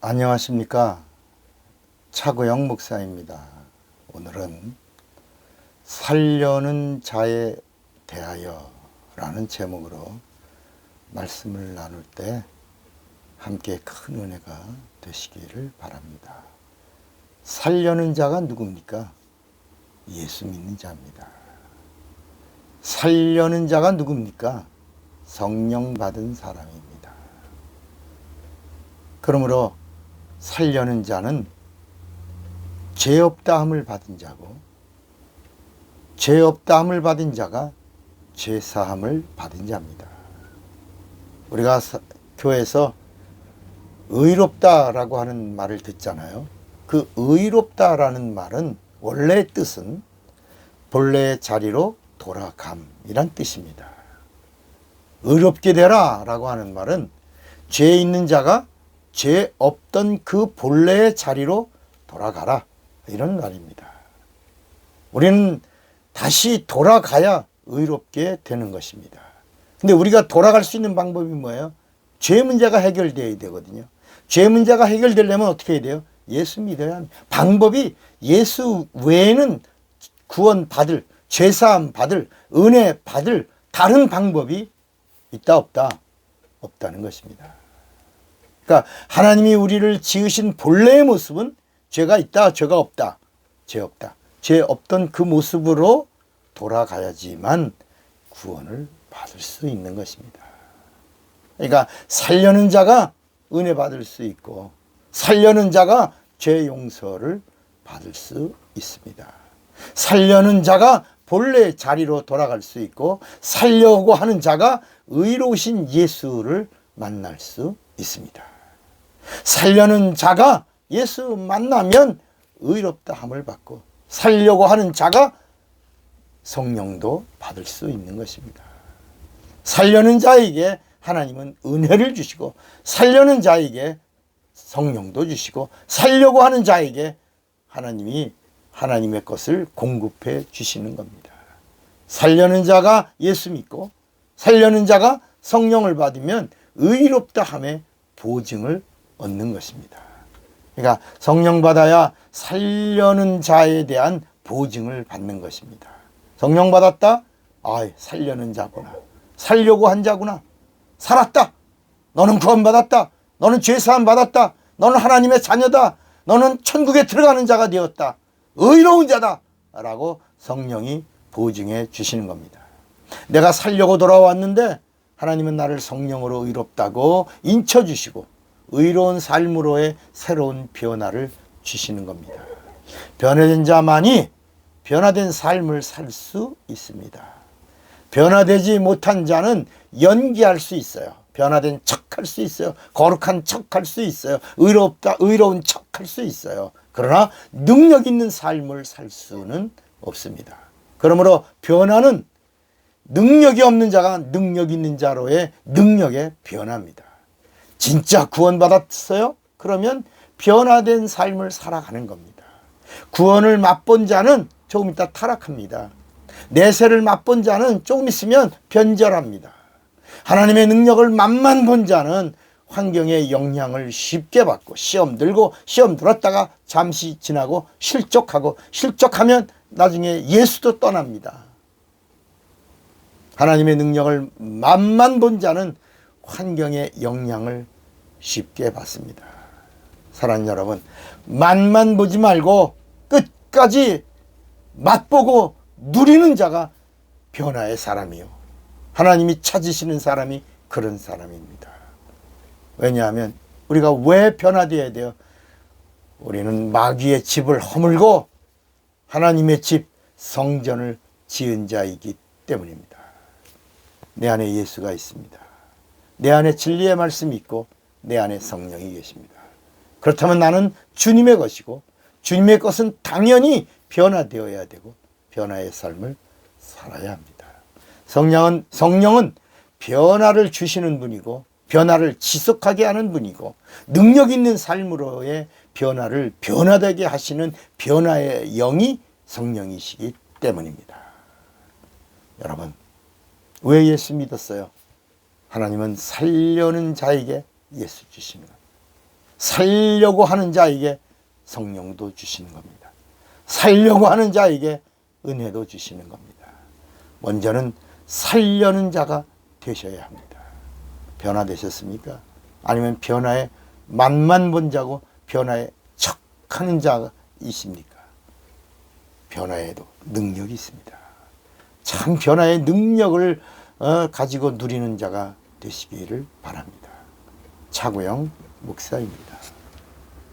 안녕하십니까. 차고영 목사입니다. 오늘은 살려는 자에 대하여 라는 제목으로 말씀을 나눌 때 함께 큰 은혜가 되시기를 바랍니다. 살려는 자가 누굽니까? 예수 믿는 자입니다. 살려는 자가 누굽니까? 성령 받은 사람입니다. 그러므로 살려는 자는 죄 없다함을 받은 자고 죄 없다함을 받은 자가 죄 사함을 받은 자입니다. 우리가 사- 교회에서 의롭다라고 하는 말을 듣잖아요. 그 의롭다라는 말은 원래 뜻은 본래의 자리로 돌아감이란 뜻입니다. 의롭게 되라 라고 하는 말은 죄 있는 자가 죄 없던 그 본래의 자리로 돌아가라 이런 말입니다. 우리는 다시 돌아가야 의롭게 되는 것입니다. 근데 우리가 돌아갈 수 있는 방법이 뭐예요? 죄 문제가 해결되어야 되거든요. 죄 문제가 해결되려면 어떻게 해야 돼요? 예수 믿어야 합니다. 방법이 예수 외에는 구원 받을, 죄사함 받을, 은혜 받을 다른 방법이 있다 없다? 없다는 것입니다. 그러니까 하나님이 우리를 지으신 본래의 모습은 죄가 있다, 죄가 없다, 죄 없다. 죄 없던 그 모습으로 돌아가야지만 구원을 받을 수 있는 것입니다. 그러니까 살려는 자가 은혜 받을 수 있고 살려는 자가 죄 용서를 받을 수 있습니다. 살려는 자가 본래 자리로 돌아갈 수 있고 살려고 하는 자가 의로우신 예수를 만날 수 있습니다. 살려는 자가 예수 만나면 의롭다 함을 받고 살려고 하는 자가 성령도 받을 수 있는 것입니다. 살려는 자에게 하나님은 은혜를 주시고 살려는 자에게 성령도 주시고 살려고 하는 자에게 하나님이 하나님의 것을 공급해 주시는 겁니다. 살려는 자가 예수 믿고 살려는 자가 성령을 받으면 의롭다 함의 보증을 얻는 것입니다. 그러니까 성령 받아야 살려는 자에 대한 보증을 받는 것입니다. 성령 받았다? 아, 살려는 자구나. 살려고 한 자구나. 살았다. 너는 구원 받았다. 너는 죄 사함 받았다. 너는 하나님의 자녀다. 너는 천국에 들어가는 자가 되었다. 의로운 자다. 라고 성령이 보증해 주시는 겁니다. 내가 살려고 돌아왔는데 하나님은 나를 성령으로 의롭다고 인쳐 주시고 의로운 삶으로의 새로운 변화를 주시는 겁니다. 변화된 자만이 변화된 삶을 살 수 있습니다. 변화되지 못한 자는 연기할 수 있어요. 변화된 척할 수 있어요. 거룩한 척할 수 있어요. 의롭다, 의로운 척할 수 있어요. 그러나 능력 있는 삶을 살 수는 없습니다. 그러므로 변화는 능력이 없는 자가 능력 있는 자로의 능력에 변합니다. 진짜 구원받았어요? 그러면 변화된 삶을 살아가는 겁니다. 구원을 맛본 자는 조금 있다 타락합니다. 내세를 맛본 자는 조금 있으면 변절합니다. 하나님의 능력을 맛만 본 자는 환경의 영향을 쉽게 받고 시험 들고 시험 들었다가 잠시 지나고 실족하고 실족하면 나중에 예수도 떠납니다. 하나님의 능력을 맛만 본 자는 환경의 영향을 쉽게 받습니다. 사랑하는 여러분, 맛만 보지 말고 끝까지 맛보고 누리는 자가 변화의 사람이요. 하나님이 찾으시는 사람이 그런 사람입니다. 왜냐하면 우리가 왜 변화되어야 돼요? 우리는 마귀의 집을 허물고 하나님의 집 성전을 지은 자이기 때문입니다. 내 안에 예수가 있습니다. 내 안에 진리의 말씀이 있고 내 안에 성령이 계십니다. 그렇다면 나는 주님의 것이고 주님의 것은 당연히 변화되어야 되고 변화의 삶을 살아야 합니다. 성령은 성령은 변화를 주시는 분이고 변화를 지속하게 하는 분이고 능력 있는 삶으로의 변화를 변화되게 하시는 변화의 영이 성령이시기 때문입니다. 여러분 왜 예수 믿었어요? 하나님은 살려는 자에게 예수 주시는 것. 살려고 하는 자에게 성령도 주시는 겁니다. 살려고 하는 자에게 은혜도 주시는 겁니다. 먼저는 살려는 자가 되셔야 합니다. 변화되셨습니까? 아니면 변화에 맛만 본 자고 변화에 척하는 자이십니까? 변화에도 능력이 있습니다. 참 변화의 능력을 어, 가지고 누리는 자가 되시기를 바랍니다. 차구영 목사입니다.